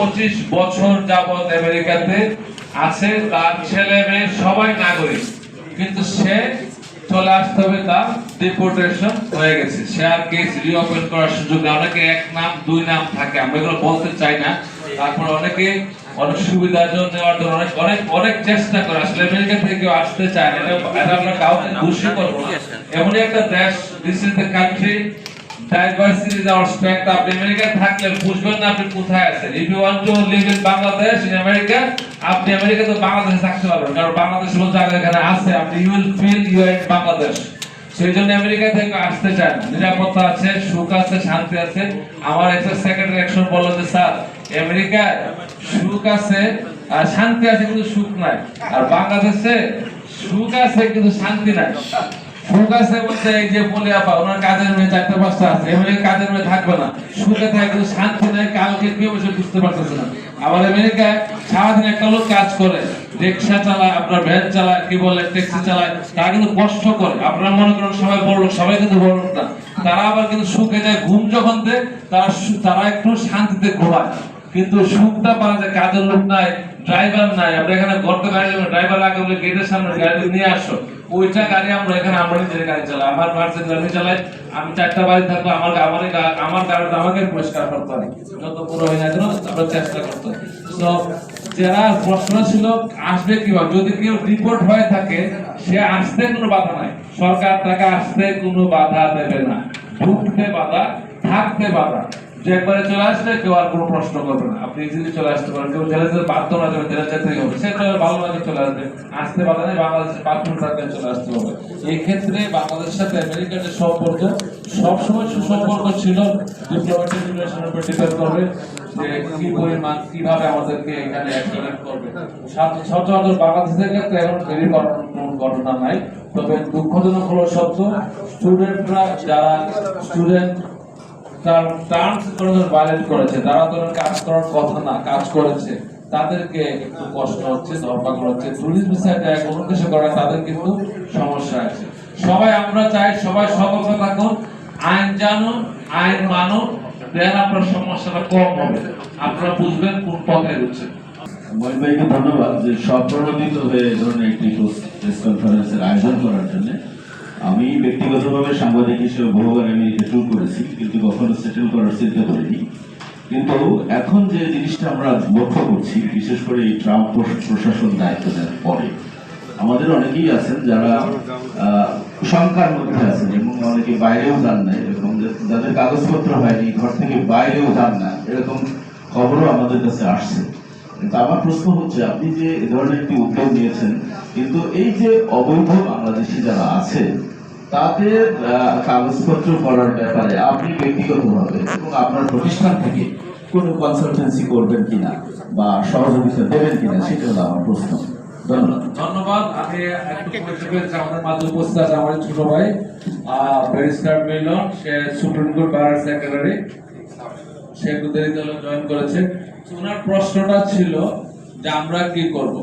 পঁচিশ বছর যাবৎ আমেরিকাতে আছে, তার ছেলে মেয়ে সবাই নাগরিক। কিন্তু সে চলে আসতে হবে তার ডিপোর্টেশন হয়ে গেছে। সে আর কেস রিওপেন করার সুযোগ নেই। অনেকে এক নাম, দুই নাম থাকে। আমরা এগুলো বলতে চাই না। তারপর অনেকে অনেক সুবিধার জন্য অনেক অনেক অনেক চেষ্টা করে। আসলে আমেরিকা থেকে কেউ আসতে চায় না। এটা আমরা কাউকে দোষী করব না। এমনই একটা দেশ দিস ইজ দ্য কান্ট্রি আপনি আমেরিকায় থাকলে বুঝবেন না আপনি কোথায় আছেন। If you want to live in Bangladesh in America আপনি আমেরিকাতে বাংলাদেশে থাকতে পারবেন। কারণ বাংলাদেশ মতো জায়গা এখানে আছে, আপনি you will feel you are Bangladesh সেই জন্য আমেরিকা থেকে আসতে চান। নিরাপত্তা আছে, সুখ আছে, শান্তি আছে। আমার একটা সেক্রেটারি অ্যাকশন বলল যে, স্যার সুখ আছে আর শান্তি আছে, কিন্তু সুখ নাই। আর বাংলাদেশে সুখ আছে, কিন্তু শান্তি নাই। সুখ বলতে এই যে বলে আপা, ওনার কাজের মেয়ে চারটে পাঁচটা আছে এমনি কাজের মেয়ে থাকবে না। সুখে থাকে শান্তি নেই, কালকে কি বসে বুঝতে পারতেছে না। আবার কিন্তু কষ্ট করে। আপনারা মনে করেন সবাই বড় লোক, সবাই কিন্তু বড় লোক না। তারা আবার কিন্তু সুখে যায়, ঘুম যখন দেয়, তারা তারা একটু শান্তিতে ঘুমায়। কিন্তু সুখটা পাওয়া যায়, কাজের লোক নাই ড্রাইভার নাই। আমরা এখানে গর্ত গাড়ি ড্রাইভার আগে বলে গেটের সামনে গাড়ি নিয়ে আসো। ওইটা গাড়ি আমরা এখানে আমরা নিজের গাড়ি চালাই। আমার মার্সেল আমি চালাই। আমি চারটা বাড়ি থাকব আমার আমার আমার গাড়িটা আমাকে পরিষ্কার করতে হয়। যত পুরো হয় না কেন, আমরা চেষ্টা করতে তো যারা প্রশ্ন ছিল, আসবে কীভাবে? যদি কেউ রিপোর্ট হয়ে থাকে, সে আসতে কোনো বাধা নাই। সরকার তাকে আসতে কোনো বাধা দেবে না। ঢুকতে বাধা, থাকতে বাধা। যে একবারে চলে আসলে কেউ আর কোনো প্রশ্ন করবে না। আপনি ইজিলি চলে আসতে পারেন। কেউ জেলে বাধ্য না যাবে জেলে হবে। সে চলে ভালো লাগে চলে আসবে। আসতে পারে না বাংলাদেশে পাসপোর্ট থাকলে চলে আসতে হবে। এই ক্ষেত্রে বাংলাদেশের সাথে আমেরিকার যে সম্পর্ক, সবসময় সুসম্পর্ক ছিল। রিলেশনের উপর ডিপেন্ড করবে যে কি পরিমাণ, কীভাবে আমাদেরকে এখানে করবে। সচরাচর বাংলাদেশের ক্ষেত্রে এখন ঘটনা নাই। তবে দুঃখজনক হলো সত্য স্টুডেন্টরা যারা স্টুডেন্ট টার্মস করেছে, তারা তো কাজ করার কথা না, কাজ করেছে। তাদেরকে একটু কষ্ট হচ্ছে ধরপাকড় হচ্ছে টুরিস্ট যায় কোনো করে, তাদের কিন্তু সমস্যা আছে। সবাই আমরা চাই, সবাই সতর্ক থাকুন, আইন জানুন, আইন মানুন দেন আপনার সমস্যাটা কম হবে। আপনারা বুঝবেন কোন পথে ভাইকে ধন্যবাদ যে স্বপ্রণোদিত হয়ে ধরনের একটি প্রেস কনফারেন্সের আয়োজন করার জন্য। আমি ব্যক্তিগতভাবে সাংবাদিক হিসেবে বহুবার ট্যুর করেছি, কিন্তু কখনো সেটেল করার চিন্তা করিনি। কিন্তু এখন যে জিনিসটা আমরা লক্ষ্য করছি, বিশেষ করে এই ট্রাম্প প্রশাসন দায়িত্ব নেওয়ার পরে, আমাদের অনেকেই আছেন যারা শঙ্কার মধ্যে আছেন এবং অনেকে বাইরেও যান না যা- যাদের কাগজপত্র হয়নি, ঘর থেকে বাইরেও যান না, এরকম খবরও আমাদের কাছে আসছে। আমার প্রশ্ন হচ্ছে, আপনি যে এ ধরনের একটি উদ্যোগ নিয়েছেন, কিন্তু এই যে অবৈধ বাংলাদেশি যারা আছে, তাদের কাগজপত্র করার ব্যাপারে আপনি ব্যক্তিগতভাবে এবং আপনার প্রতিষ্ঠান থেকে কোনো কনসালটেন্সি করবেন কিনা বা সহযোগিতা দেবেন কিনা, সেটা হলো আমার প্রশ্ন। ধন্যবাদ। আমি আমাদের উপস্থিত আছে আমার ছোট ভাই সুপ্রিম কোর্ট বার সেক্রেটারি। সে গুদারিতে জয়েন করেছে। ওনার প্রশ্নটা ছিল যে আমরা কি করব?